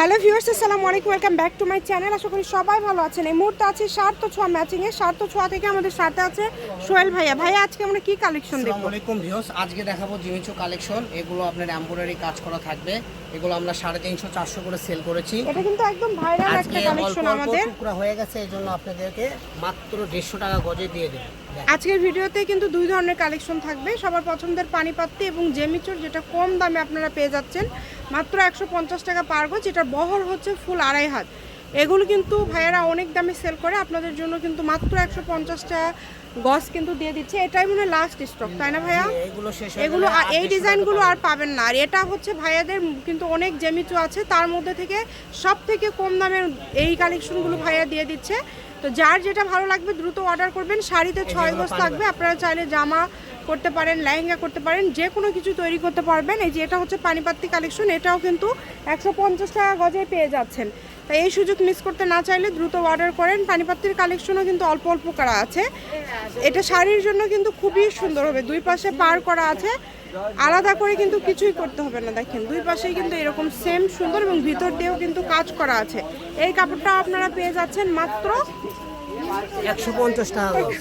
Hello viewers আসসালামু আলাইকুম welcome back to my channel. আশা করি সবাই ভালো আছেন। এই মুহূর্তে আছে সার্থ ছোঁয়া ম্যাচিং এ। সার্থ ছোঁয়া থেকে আমাদের সাথে আছে সোহেল ভাইয়া। ভাইয়া আজকে আমরা কি কালেকশন দেখব? আসসালামু আলাইকুম ভিউস আজকে দেখাবো জিমিচু কালেকশন এগুলো আপনার এমব্রয়ডারি কাজ করা থাকবে। এগুলো আমরা সাড়ে তিনশো চারশো করে সেল করেছি। এটা কিন্তু একদম ভাইরাল একটা কালেকশন আমাদের। টুকরা হয়ে গেছে এই জন্য আপনাদেরকে মাত্র দেড়শো টাকা গজে দিয়ে দেবো। আজকের ভিডিওতে কিন্তু দুই ধরনের কালেকশন থাকবে। সবার পছন্দের পানিপাত্তি এবং জেমিচুর যেটা কম দামে আপনারা পেয়ে যাচ্ছেন। মাত্র একশো পঞ্চাশ টাকা পার গজ যেটার বহর হচ্ছে ফুল আড়াই হাত। এগুলো কিন্তু ভাইয়েরা অনেক দামে সেল করে। আপনাদের জন্য কিন্তু মাত্র একশো পঞ্চাশ টাকা গজ কিন্তু দিয়ে দিচ্ছে। এটাই মনে হয় লাস্ট স্টক তাই না ভাইয়া? এগুলো এই ডিজাইনগুলো আর পাবেন না। আর এটা হচ্ছে ভাইয়াদের কিন্তু অনেক জেমিচু আছে। তার মধ্যে থেকে সব থেকে কম দামের এই কালেকশনগুলো ভাইয়া দিয়ে দিচ্ছে। তো যার যেটা ভালো লাগবে দ্রুত অর্ডার করবেন। শাড়িতে ছয় গজ থাকবে আপনারা চাইলে জামা করতে পারেন লেহেঙ্গা করতে পারেন যে কোনো কিছু তৈরি করতে পারবেন। এই যে এটা হচ্ছে পানিপাত্তি কালেকশন এটাও কিন্তু একশো পঞ্চাশ টাকা গজে পেয়ে যাচ্ছেন। তাই এই সুযোগ মিস করতে না চাইলে দ্রুত অর্ডার করেন। পানিপাত্তির কালেকশনও কিন্তু অল্প অল্প করা আছে। এটা শাড়ির জন্য কিন্তু খুবই সুন্দর হবে। দুই পাশে পার করা আছে। আলাদা করে কিন্তু কিছুই করতে হবে না। দেখেন দুই পাশেই কিন্তু এরকম সেম সুন্দর এবং ভিতর দিয়েও কিন্তু কাজ করা আছে। এই কাপড়টা আপনারা পেয়ে যাচ্ছেন মাত্র একশো পঞ্চাশ টাকা গজ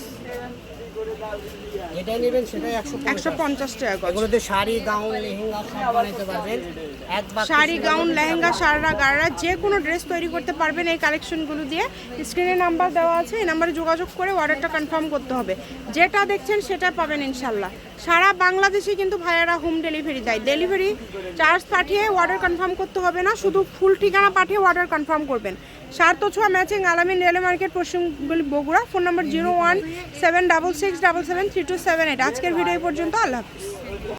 যেটাই নেবেন সেটা একশো একশো পঞ্চাশ টাকা গজ এগুলোতে শাড়ি গাউন লেহেঙ্গা সব বানাইতে পারবেন। শাড়ি গাউন লেহেঙ্গা সাররা গাড়রা যে কোনো ড্রেস তৈরি করতে পারবেন এই কালেকশনগুলো দিয়ে। স্ক্রিনে নাম্বার দেওয়া আছে এই নাম্বারে যোগাযোগ করে অর্ডারটা কনফার্ম করতে হবে। যেটা দেখছেন সেটা পাবেন ইনশাল্লাহ সারা বাংলাদেশে কিন্তু ভাইয়ারা হোম ডেলিভারি দেয় ডেলিভারি চার্জ পাঠিয়ে অর্ডার কনফার্ম করতে হবে না, শুধু ফুল ঠিকানা পাঠিয়ে অর্ডার কনফার্ম করবেন। সার্ত ছোঁয়া matching Alamin rail market Paschimbanga Bogura phone number zero one seven double six double seven three two seven eight আজকের ভিডিও পর্যন্ত, আল্লাহ হাফিজ।